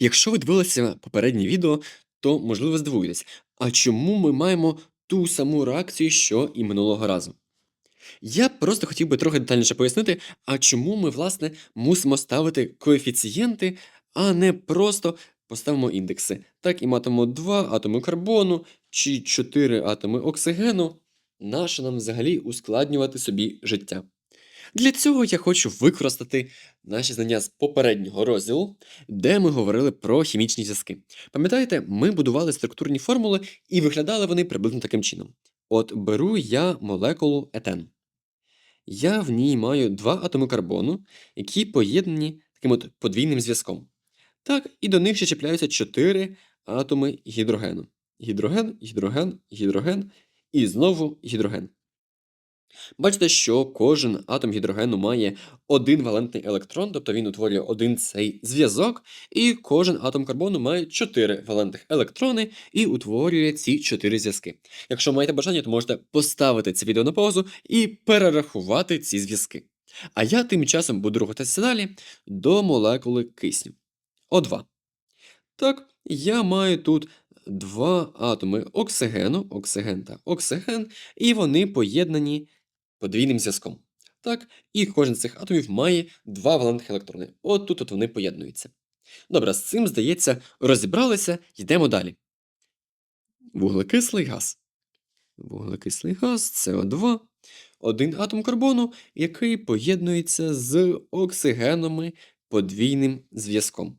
Якщо ви дивилися попереднє відео, то можливо здивуєтесь, а чому ми маємо ту саму реакцію, що і минулого разу? Я просто хотів би трохи детальніше пояснити, а чому ми, власне, мусимо ставити коефіцієнти, а не просто поставимо індекси. Так і матимемо 2 атоми карбону чи 4 атоми оксигену. Нащо нам взагалі ускладнювати собі життя? Для цього я хочу використати наші знання з попереднього розділу, де ми говорили про хімічні зв'язки. Пам'ятаєте, ми будували структурні формули і виглядали вони приблизно таким чином. От беру я молекулу етену. Я в ній маю два атоми карбону, які поєднані таким от подвійним зв'язком. Так, і до них ще чіпляються чотири атоми гідрогену. Гідроген, гідроген, гідроген і знову гідроген. Бачите, що кожен атом гідрогену має один валентний електрон, тобто він утворює один цей зв'язок, і кожен атом карбону має чотири валентних електрони і утворює ці чотири зв'язки. Якщо маєте бажання, то можете поставити це відео на паузу і перерахувати ці зв'язки. А я тим часом буду рухатися далі до молекули кисню. О2. Так, я маю тут два атоми оксигену, оксиген та оксиген, і вони поєднані подвійним зв'язком. Так, і кожен з цих атомів має два валентних електрони. От тут от вони поєднуються. Добре, з цим, здається, розібралися, йдемо далі. Вуглекислий газ. Вуглекислий газ СО2. Один атом карбону, який поєднується з оксигенами подвійним зв'язком.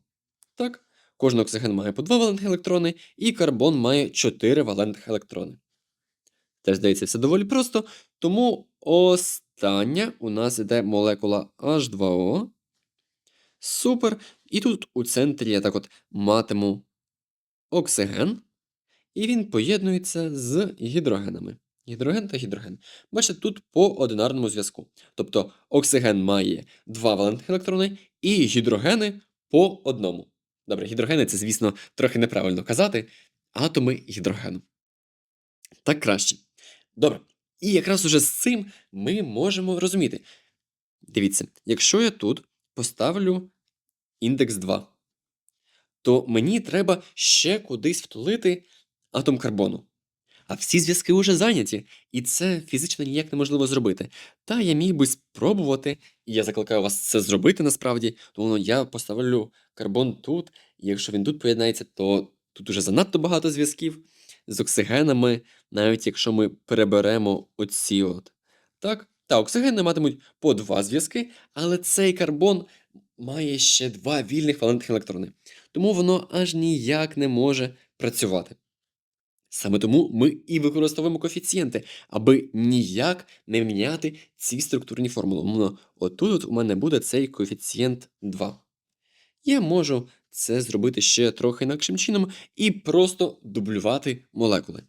Так, кожен оксиген має по два валентних електрони, і карбон має 4 валентних електрони. Теж здається, все доволі просто. Тому остання у нас йде молекула H2O. Супер. І тут у центрі я так от матиму оксиген, і він поєднується з гідрогенами. Гідроген та гідроген. Бачите, тут по одинарному зв'язку. Тобто оксиген має два валентних електрони, і гідрогени по одному. Добре, гідрогени це, звісно, трохи неправильно казати. Атоми гідрогену. Так краще. Добре. І якраз уже з цим ми можемо розуміти. Дивіться, якщо я тут поставлю індекс 2, то мені треба ще кудись втулити атом карбону. А всі зв'язки вже зайняті, і це фізично ніяк неможливо зробити. Та я міг би спробувати, і я закликаю вас це зробити насправді, тому я поставлю карбон тут, і якщо він тут поєднається, то тут уже занадто багато зв'язків з оксигенами, навіть якщо ми переберемо оці от. Так? Та оксигени матимуть по два зв'язки, але цей карбон має ще два вільних валентних електрони. Тому воно аж ніяк не може працювати. Саме тому ми і використовуємо коефіцієнти, аби ніяк не міняти ці структурні формули. Отут от у мене буде цей коефіцієнт 2. Я можу це зробити ще трохи інакшим чином і просто дублювати молекули.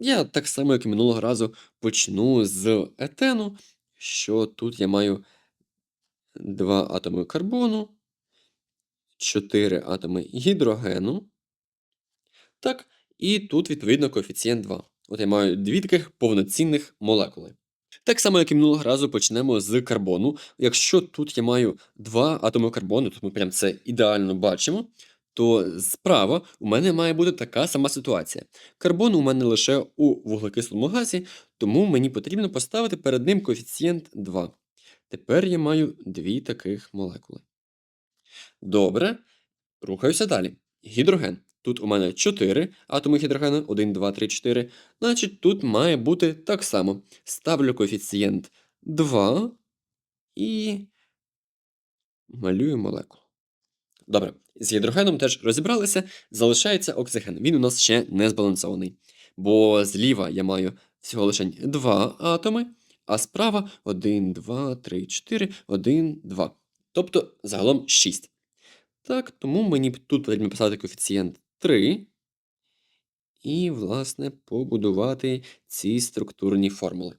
Я так само, як і минулого разу, почну з етену, що тут я маю 2 атоми карбону, 4 атоми гідрогену. Так, і тут, відповідно, коефіцієнт 2. От я маю дві таких повноцінних молекули. Так само, як і минулого разу, почнемо з карбону. Якщо тут я маю два атоми карбону, тут ми прям це ідеально бачимо, то справа у мене має бути така сама ситуація. Карбон у мене лише у вуглекислому газі, тому мені потрібно поставити перед ним коефіцієнт 2. Тепер я маю дві таких молекули. Добре, рухаюся далі. Гідроген. Тут у мене 4 атоми гідрогену, 1, 2, 3, 4. Значить, тут має бути так само. Ставлю коефіцієнт 2 і малюю молекулу. Добре, з гідрогеном теж розібралися, залишається оксиген. Він у нас ще не збалансований. Бо зліва я маю всього лише 2 атоми, а справа 1, 2, 3, 4, 1, 2. Тобто загалом 6. Так, тому мені тут потрібно писати коефіцієнт 3. І, власне, побудувати ці структурні формули.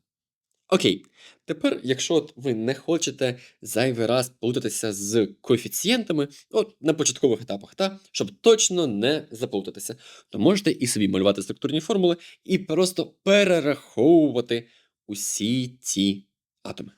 Окей, тепер, якщо ви не хочете зайвий раз плутатися з коефіцієнтами, от на початкових етапах, та, щоб точно не заплутатися, то можете і собі малювати структурні формули і просто перераховувати усі ці атоми.